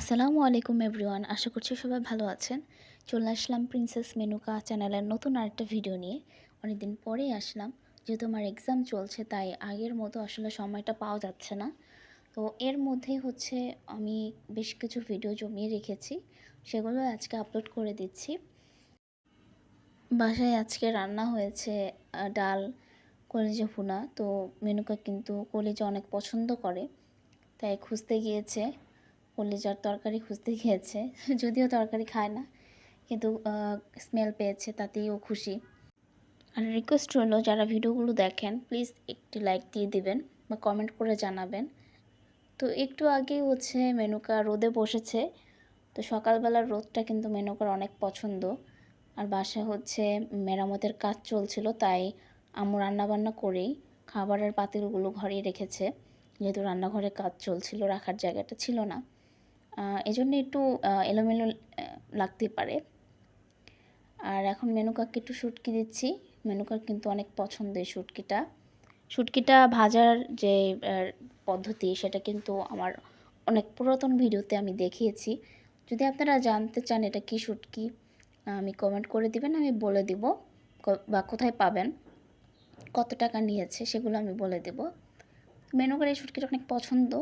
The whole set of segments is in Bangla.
আসসালামু আলাইকুম এভরিওয়ান, আশা করছি সবাই ভালো আছেন। চলে আসলাম প্রিন্সেস মেনুকা চ্যানেলের নতুন আরেকটা ভিডিও নিয়ে। অনেকদিন পরেই আসলাম, যেহেতু আমার এক্সাম চলছে, তাই আগের মতো আসলে সময়টা পাওয়া যাচ্ছে না। তো এর মধ্যেই হচ্ছে আমি বেশ কিছু ভিডিও জমিয়ে রেখেছি, সেগুলো আজকে আপলোড করে দিচ্ছি। বাসায় আজকে রান্না হয়েছে ডাল, কলেজে ভুনা। তো মেনুকা কিন্তু কলেজে অনেক পছন্দ করে, তাই খুঁজতে গিয়েছে। কলিজার তরকারি খুঁজতে গিয়েছে, যদিও তরকারি খায় না, কিন্তু স্মেল পেয়েছে, তাতেই ও খুশি। আর রিকোয়েস্ট হলো যারা ভিডিওগুলো দেখেন প্লিজ একটি লাইক দিয়ে দিবেন বা কমেন্ট করে জানাবেন। তো একটু আগে হচ্ছে মেনুকা রোদে বসেছে, তো সকালবেলার রোদটা কিন্তু মেনুকার অনেক পছন্দ। আর বাসা হচ্ছে মেরামতের কাজ চলছিল, তাই আম্মু রান্নাবান্না করেই খাবারের পাতিলগুলো ঘরেই রেখেছে। যেহেতু রান্নাঘরে কাজ চলছিল, রাখার জায়গাটা ছিল না। এজন্য একটু এলোমেলো লাগতে পারে। আর এখন মেনু মেনুকাকে একটু শুটকি দিচ্ছি। মেনুকার কিন্তু অনেক পছন্দ এই শুটকিটা। শুটকিটা ভাজার যে পদ্ধতি, সেটা কিন্তু আমার অনেক পুরাতন ভিডিওতে আমি দেখিয়েছি। যদি আপনারা জানতে চান এটা কি শুটকি, আমি কমেন্ট করে দিবেন, আমি বলে দিব বা কোথায় পাবেন, কত টাকা নিয়েছে সেগুলো আমি বলে দেব। মেনুকার এই শুটকিটা অনেক পছন্দ।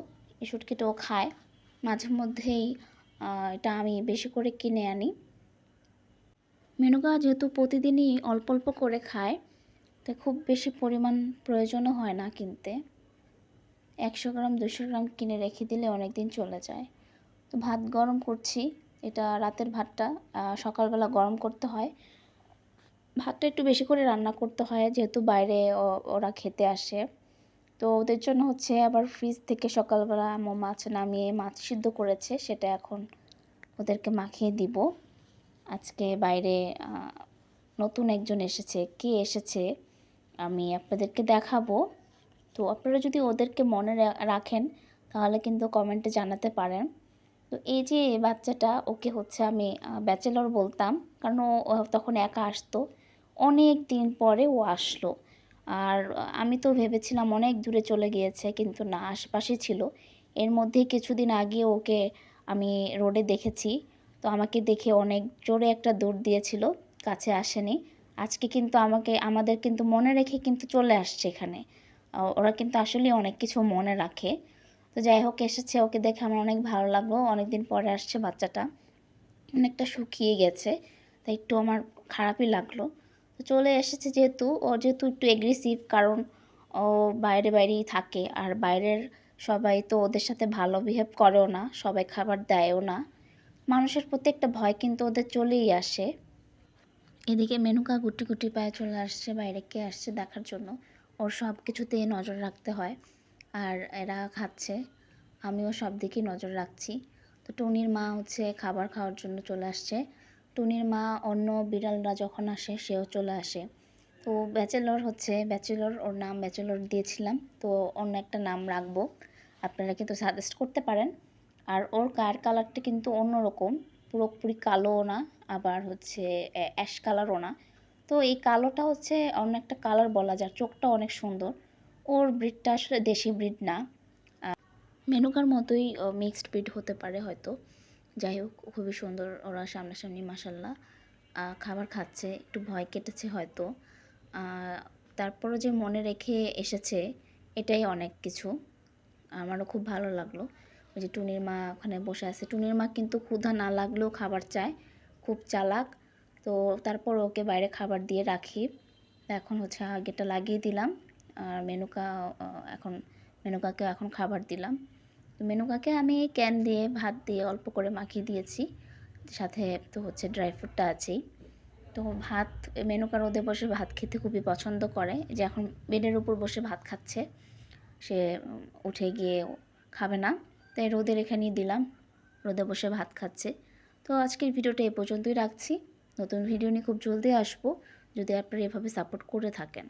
এই শুটকিটাও খায়। মাঝে মধ্যেই এটা আমি বেশি করে কিনে আনি। মেনুকা যেহেতু প্রতিদিনই অল্প অল্প করে খায়, তাই খুব বেশি পরিমাণ প্রয়োজনও হয় না কিনতে। একশো গ্রাম, দুশো গ্রাম কিনে রেখে দিলে অনেক দিন চলে যায়। তো ভাত গরম করছি, এটা রাতের ভাতটা সকালবেলা গরম করতে হয়। ভাতটা একটু বেশি করে রান্না করতে হয়, যেহেতু বাইরে ওরা খেতে আসে। তো ওদের জন্য হচ্ছে আবার ফ্রিজ থেকে সকালবেলা আম্মু মাছ নামিয়ে মাছ সিদ্ধ করেছে, সেটা এখন ওদেরকে মাখিয়ে দিব। আজকে বাইরে নতুন একজন এসেছে। কে এসেছে? আমি আপনাদেরকে দেখাবো। তো আপনারা যদি ওদেরকে মনে রাখেন, তাহলে কিন্তু কমেন্টে জানাতে পারেন। তো এই যে বাচ্চাটা, ওকে হচ্ছে আমি ব্যাচেলর বলতাম, কারণ ও তখন একা আসতো। অনেক দিন পরে ও আসলো। আর আমি তো ভেবেছিলাম অনেক দূরে চলে গিয়েছে, কিন্তু না আশেপাশে ছিল। এর মধ্যে কিছুদিন আগে ওকে আমি রোডে দেখেছি। তো আমাকে দেখে অনেক জোরে একটা দৌড় দিয়েছিল, কাছে আসেনি। আজকে কিন্তু আমাকে, আমাদের কিন্তু মনে রেখে কিন্তু চলে আসছে এখানে। ওরা কিন্তু আসলে অনেক কিছু মনে রাখে। তো যাই হোক, এসেছে ওকে দেখে আমার অনেক ভালো লাগল। অনেক দিন পরে আসছে বাচ্চাটা। অনেকটা শুকিয়ে গেছে, তাই একটু আমার খারাপই লাগল। তো চলে এসেছে যেহেতু, ও যেহেতু একটু এগ্রেসিভ কারণ ও বাইরে বাইরেই থাকে। আর বাইরের সবাই তো ওদের সাথে ভালো বিহেভ করেও না, সবাই খাবার দেয়ও না। মানুষের প্রতি একটা ভয় কিন্তু ওদের চলেই আসে। এদিকে মেনুকা গুটি গুটি পায়ে চলে আসছে, বাইরে কে আসছে দেখার জন্য। ওর সব কিছুতেই নজর রাখতে হয়। আর এরা খাচ্ছে, আমিও সব দিকেই নজর রাখছি। তো টুনির মা হচ্ছে খাবার খাওয়ার জন্য চলে আসছে। টুনির মা অন্য বিড়ালরা যখন আসে, সেও চলে আসে। তো ব্যাচেলর হচ্ছে, ব্যাচেলর ওর নাম ব্যাচেলর দিয়েছিলাম। তো অন্য একটা নাম রাখব। আপনারা কিন্তু সাজেস্ট করতে পারেন। আর ওর গায়ের কালারটা কিন্তু অন্যরকম। পুরোপুরি কালোও না, আবার হচ্ছে অ্যাশ কালারও না। তো এই কালোটা হচ্ছে অন্য একটা কালার বলা যায়। চোখটা অনেক সুন্দর। ওর ব্রিডটা আসলে দেশি ব্রিড না। মেনুকার মতোই মিক্সড ব্রিড হতে পারে হয়তো। যাই হোক, খুবই সুন্দর ওরা সামনাসামনি মাসাল্লাহ খাবার খাচ্ছে, একটু ভয় কেটেছে হয়তো। তারপরও যে মনে রেখে এসেছে, এটাই অনেক কিছু। আমারও খুব ভালো লাগল। ওই যে টুনির মা ওখানে বসে আছে। টুনির মা কিন্তু ক্ষুধা না লাগলেও খাবার চায়। খুব চালাক। তো তারপর ওকে বাইরে খাবার দিয়ে রাখি। এখন হচ্ছে আগেটা লাগিয়ে দিলাম। আর মেনুকা এখন মেনুকাকে এখন খাবার দিলাম। মেনুকাকে আমি ক্যান দিয়ে, ভাত দিয়ে অল্প করে মাখিয়ে দিয়েছি। সাথে তো হচ্ছে ড্রাই ফ্রুটটা আছেই। তো ভাত মেনুকা রোদে বসে ভাত খেতে খুবই পছন্দ করে। যে এখন বেডের উপর বসে ভাত খাচ্ছে, সে উঠে গিয়ে খাবে না। তাই রোদে রেখে নিয়ে দিলাম, রোদে বসে ভাত খাচ্ছে। তো আজকের ভিডিওটা এ পর্যন্তই রাখছি। নতুন ভিডিও নিয়ে খুব জলদি আসব, যদি আপনারা এভাবে সাপোর্ট করে থাকেন।